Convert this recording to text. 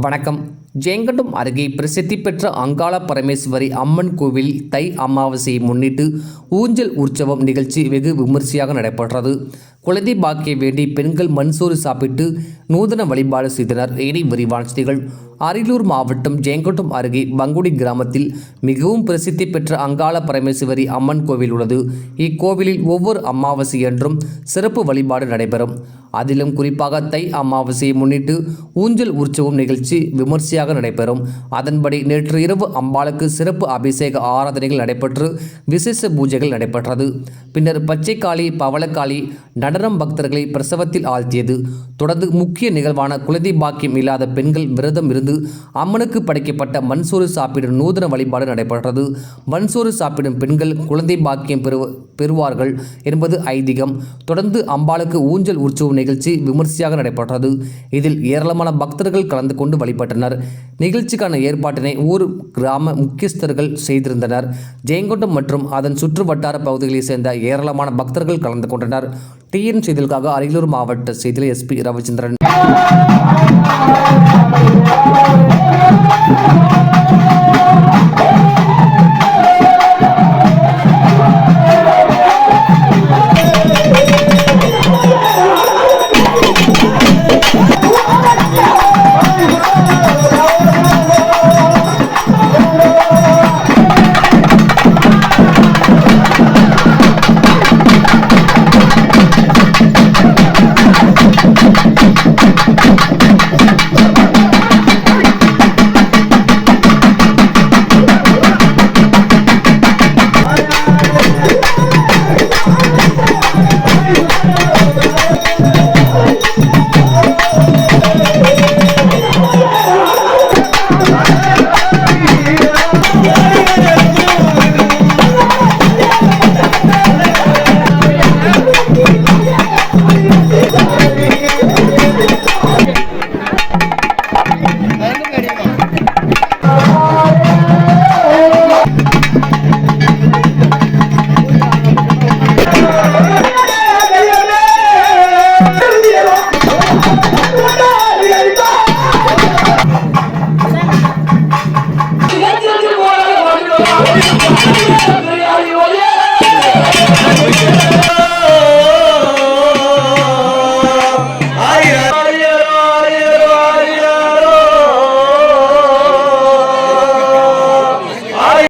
வணக்கம். ஜெயங்கண்டம் அருகே பிரசித்தி பெற்ற அங்காள பரமேஸ்வரி அம்மன் கோவில் தை அமாவாசையை முன்னிட்டு ஊஞ்சல் உற்சவம் நிகழ்ச்சி வெகு விமரிசையாக நடைபெற்றது. குழந்தை பாக்கிய வேண்டி பெண்கள் மண்சோறு சாப்பிட்டு நூதன வழிபாடு செய்தனர். இனி விரிவான செய்திகள். அரியலூர் மாவட்டம் ஜெயங்கோட்டம் அருகே பங்குடி கிராமத்தில் மிகவும் பிரசித்தி பெற்ற அங்காள பரமேஸ்வரி அம்மன் கோவில் உள்ளது. இக்கோவிலில் ஒவ்வொரு அமாவாசை என்றும் சிறப்பு வழிபாடு நடைபெறும். அதிலும் குறிப்பாக தை அமாவாசையை முன்னிட்டு ஊஞ்சல் உற்சவம் நிகழ்ச்சி விமர்சையாக நடைபெறும். அதன்படி நேற்று இரவு அம்பாளுக்கு சிறப்பு அபிஷேக ஆராதனைகள் நடைபெற்று விசேஷ பூஜைகள் நடைபெற்றது. பின்னர் பச்சைக்காளி பவளக்காளி நடனம் பக்தர்களை பிரசவத்தில் ஆழ்த்தியது. தொடர்ந்து முக்கிய நிகழ்வான குழந்தை பாக்கியம் இல்லாத பெண்கள் விரதம் இருந்து அம்மனுக்கு படைக்கப்பட்ட மண்சோறு சாப்பிடும் நூதன வழிபாடு நடைபெற்றது. மண்சோறு சாப்பிடும் பெண்கள் குழந்தை பாக்கியம் பெறுவ பெறுவார்கள் என்பது ஐதீகம். தொடர்ந்து அம்பாளுக்கு ஊஞ்சல் உற்சவ நிகழ்ச்சி விமர்சையாக நடைபெற்றது. இதில் ஏராளமான பக்தர்கள் கலந்து கொண்டு வழிபட்டனர். நிகழ்ச்சிக்கான ஏற்பாட்டினை ஊர் கிராம முக்கியஸ்தர்கள் செய்திருந்தனர். ஜெயங்கொண்டம் மற்றும் அதன் சுற்று வட்டார பகுதிகளைச் சேர்ந்த ஏராளமான பக்தர்கள் கலந்து கொண்டனர். டிஎன் செய்திகளுக்காக அரியலூர் மாவட்ட செய்தியில் எஸ்பி ரவிச்சந்திரன்.